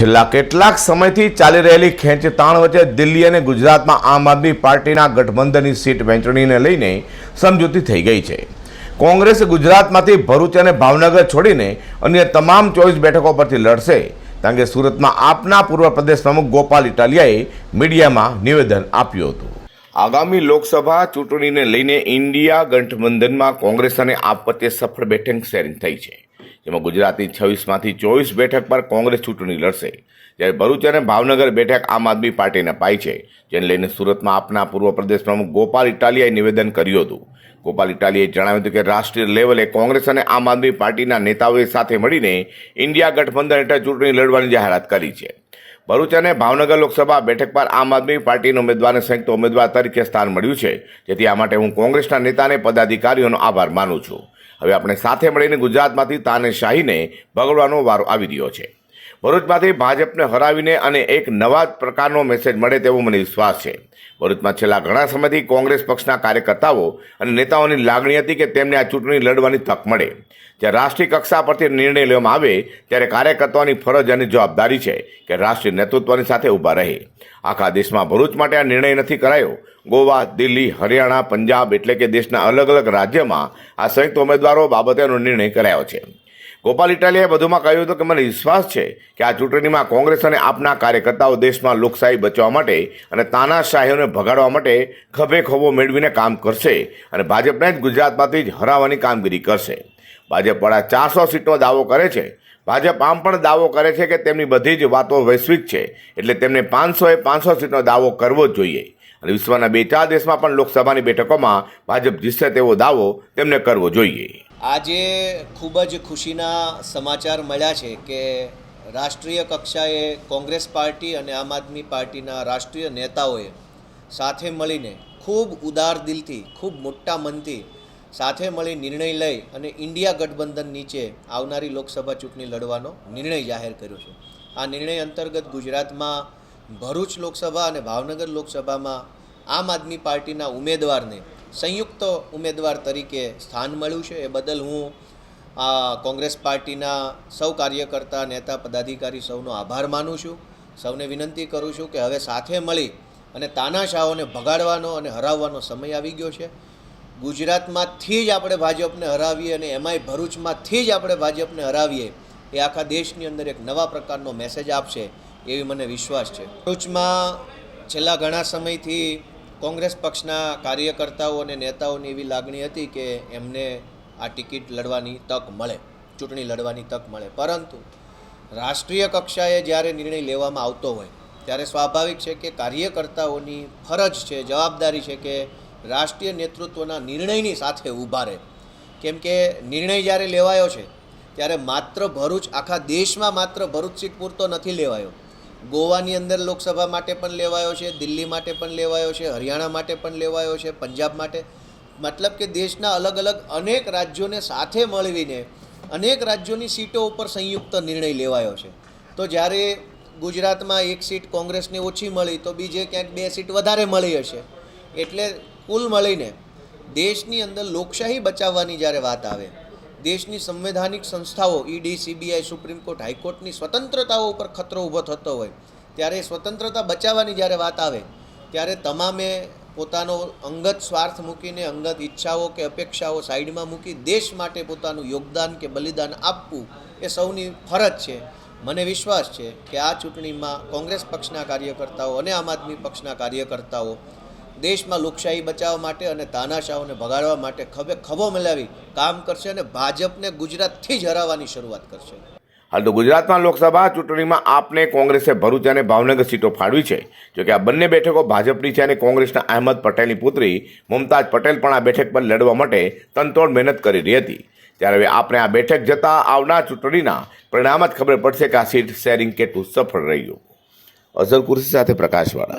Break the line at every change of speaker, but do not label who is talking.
છેલ્લા કેટલાક સમયથી ચાલી રહેલી ખેંચતાણ વચ્ચે દિલ્હી અને ગુજરાતમાં આમ આદમી પાર્ટીના ગઠબંધનની સીટ વહેંચણીને લઈને સમજૂતી થઈ ગઈ છે. કોંગ્રેસ ગુજરાતમાંથી ભરૂચ અને ભાવનગર છોડીને અન્ય તમામ ચોવીસ બેઠકો પરથી લડશે, કારણ કે સુરતમાં આપના પૂર્વ પ્રદેશ પ્રમુખ ગોપાલ ઇટાલિયાએ મીડિયામાં નિવેદન આપ્યું હતું. આગામી લોકસભા ચૂંટણીને લઈને ઇન્ડિયા ગઠબંધનમાં કોંગ્રેસ અને આપ વચ્ચે સફળ બેઠક શેરિંગ થઈ છે. જેમાં ગુજરાતની છવ્વીસમાંથી ચોવીસ બેઠક પર કોંગ્રેસ ચૂંટણી લડશે. જ્યારે ભરૂચ અને ભાવનગર બેઠક આમ આદમી પાર્ટીને અપાઈ છે, જેને લઈને સુરતમાં આપના પૂર્વ પ્રદેશ પ્રમુખ ગોપાલ ઇટાલિયાએ નિવેદન કર્યું હતું. ગોપાલ ઇટાલીએ જણાવ્યું હતું કે રાષ્ટ્રીય લેવલે કોંગ્રેસ અને આમ આદમી પાર્ટીના નેતાઓએ સાથે મળીને ઇન્ડિયા ગઠબંધન હેઠળ ચૂંટણી લડવાની જાહેરાત કરી છે. ભરૂચ અને ભાવનગર લોકસભા બેઠક પર આમ આદમી પાર્ટીના ઉમેદવારને સંયુક્ત ઉમેદવાર તરીકે સ્થાન મળ્યું છે. જેથી આ માટે હું કોંગ્રેસના નેતાને પદાધિકારીઓનો આભાર માનું છું. હવે આપણે સાથે મળીને ગુજરાતમાંથી તાનેશાહીને બગડવાનો વારો આવી રહ્યો છે. ભરૂચમાંથી ભાજપને હરાવીને અને એક નવા જ પ્રકારનો મેસેજ મળે તેવો મને વિશ્વાસ છે. ભરૂચમાં છેલ્લા ઘણા સમયથી કોંગ્રેસ પક્ષના કાર્યકર્તાઓ અને નેતાઓની લાગણી હતી કે તેમને આ ચૂંટણી લડવાની તક મળે. જ્યારે રાષ્ટ્રીય કક્ષા પરથી નિર્ણય લેવામાં આવે, ત્યારે કાર્યકર્તાઓની ફરજ અને જવાબદારી છે કે રાષ્ટ્રીય નેતૃત્વની સાથે ઊભા રહે. આખા દેશમાં ભરૂચ માટે આ નિર્ણય નથી કરાયો. ગોવા, દિલ્હી, હરિયાણા, પંજાબ એટલે કે દેશના અલગ અલગ રાજ્યમાં આ સંયુક્ત ઉમેદવારો બાબતેનો નિર્ણય કરાયો છે. ગોપાલ ઇટાલિયાએ વધુમાં કહ્યું હતું કે મને વિશ્વાસ છે કે આ ચૂંટણીમાં કોંગ્રેસ અને આપના કાર્યકર્તાઓ દેશમાં લોકશાહી બચાવવા માટે અને તાનાશાહીઓને ભગાડવા માટે ખભે ખભો મેળવીને કામ કરશે અને ભાજપને જ ગુજરાતમાંથી જ હરાવવાની કામગીરી કરશે. ભાજપ વડા ચારસો સીટનો દાવો કરે છે. ભાજપ આમ પણ દાવો કરે છે કે તેમની બધી જ વાતો વૈશ્વિક છે, એટલે તેમને પાંચસો એ પાંચસો સીટનો દાવો કરવો જ જોઈએ. અને વિશ્વના બે ચાર દેશમાં પણ લોકસભાની બેઠકોમાં ભાજપ જીતશે તેવો દાવો તેમને કરવો જોઈએ.
આજે ખૂબ જ ખુશીના સમાચાર મળ્યા છે કે રાષ્ટ્રીય કક્ષાએ કોંગ્રેસ પાર્ટી અને આમ આદમી પાર્ટીના રાષ્ટ્રીય નેતાઓએ સાથે મળીને ખૂબ ઉદાર દિલથી, ખૂબ મોટા મનથી સાથે મળી નિર્ણય લઈ અને ઇન્ડિયા ગઠબંધન નીચે આવનારી લોકસભા ચૂંટણી લડવાનો નિર્ણય જાહેર કર્યો છે. આ નિર્ણય અંતર્ગત ગુજરાતમાં ભરૂચ લોકસભા અને ભાવનગર લોકસભામાં આમ આદમી પાર્ટીના ઉમેદવારને સંયુક્ત ઉમેદવાર તરીકે સ્થાન મળ્યું છે. એ બદલ હું આ કોંગ્રેસ પાર્ટીના સૌ કાર્યકર્તા, નેતા, પદાધિકારી સૌનો આભાર માનું છું. સૌને વિનંતી કરું છું કે હવે સાથે મળી અને તાનાશાહોને ભગાડવાનો અને હરાવવાનો સમય આવી ગયો છે. ગુજરાતમાંથી જ આપણે ભાજપને હરાવીએ અને એમાંય ભરૂચમાંથી જ આપણે ભાજપને હરાવીએ, એ આખા દેશની અંદર એક નવા પ્રકારનો મેસેજ આપશે એવી મને વિશ્વાસ છે. ભરૂચમાં છેલ્લા ઘણા સમયથી કોંગ્રેસ પક્ષના કાર્યકર્તાઓ અને નેતાઓની એવી લાગણી હતી કે એમને આ ટિકિટ લડવાની તક મળે, ચૂંટણી લડવાની તક મળે. પરંતુ રાષ્ટ્રીય કક્ષાએ જ્યારે નિર્ણય લેવામાં આવતો હોય, ત્યારે સ્વાભાવિક છે કે કાર્યકર્તાઓની ફરજ છે, જવાબદારી છે કે રાષ્ટ્રીય નેતૃત્વના નિર્ણયની સાથે ઊભા રહે. કેમ કે નિર્ણય જ્યારે લેવાયો છે, ત્યારે માત્ર ભરૂચ, આખા દેશમાં માત્ર ભરૂચ સીટ પૂરતો નથી લેવાયો. ગોવાની અંદર લોકસભા માટે પણ લેવાયો છે, દિલ્હી માટે પણ લેવાયો છે, હરિયાણા માટે પણ લેવાયો છે, પંજાબ માટે. મતલબ કે દેશના અલગ અલગ અનેક રાજ્યોને સાથે મળવીને અનેક રાજ્યોની સીટો ઉપર સંયુક્ત નિર્ણય લેવાયો છે. તો જ્યારે ગુજરાતમાં એક સીટ કોંગ્રેસને ઓછી મળી, તો બીજે ક્યાંક બે સીટ વધારે મળી હશે. એટલે કુલ મળીને દેશની અંદર લોકશાહી બચાવવાની જ્યારે વાત આવે દેશની સંવૈધાનિક સંસ્થાઓ ઈડી સીબીઆઈ સુપ્રીમ કોર્ટ, હાઈકોર્ટની સ્વતંત્રતાઓ ઉપર ખતરો ઊભો થતો હોય. ત્યારે સ્વતંત્રતા બચાવવાની જ્યારે વાત આવે, ત્યારે તમામે પોતાનો અંગત સ્વાર્થ મૂકીને, અંગત ઈચ્છાઓ કે અપેક્ષાઓ સાઈડમાં મૂકી, દેશ માટે પોતાનું યોગદાન કે બલિદાન આપવું એ સૌની ફરજ છે. મને વિશ્વાસ છે કે આ ચૂંટણીમાં કોંગ્રેસ પક્ષના કાર્યકર્તાઓ અને આમ આદમી પક્ષના કાર્યકર્તાઓ દેશમાં લોકશાહી બચાવવા માટે અને તાનાશાહોને ભગાડવા માટે ખભે ખભો મિલાવી કામ કરશે અને ભાજપને ગુજરાતથી જ હરાવવાની શરૂઆત કરશે.
હાલ તો ગુજરાતમાં લોકસભા ચૂંટણીમાં આપને કોંગ્રેસે ભરૂચ અને ભાવનગર સીટો ફાળવી છે. જોકે આ બંને બેઠકો ભાજપની છે અને કોંગ્રેસના અહેમદ પટેલની પુત્રી મુમતાજ પટેલ પણ આ બેઠક પર લડવા માટે તનતોડ મહેનત કરી રહી હતી. ત્યારે હવે આપણે આ બેઠક જતાં આવનાર ચૂંટણીના પરિણામ જ ખબર પડશે કે આ સીટ શેરિંગ કેટલું સફળ રહ્યું. અઝર કુર્સી સાથે પ્રકાશવાળા.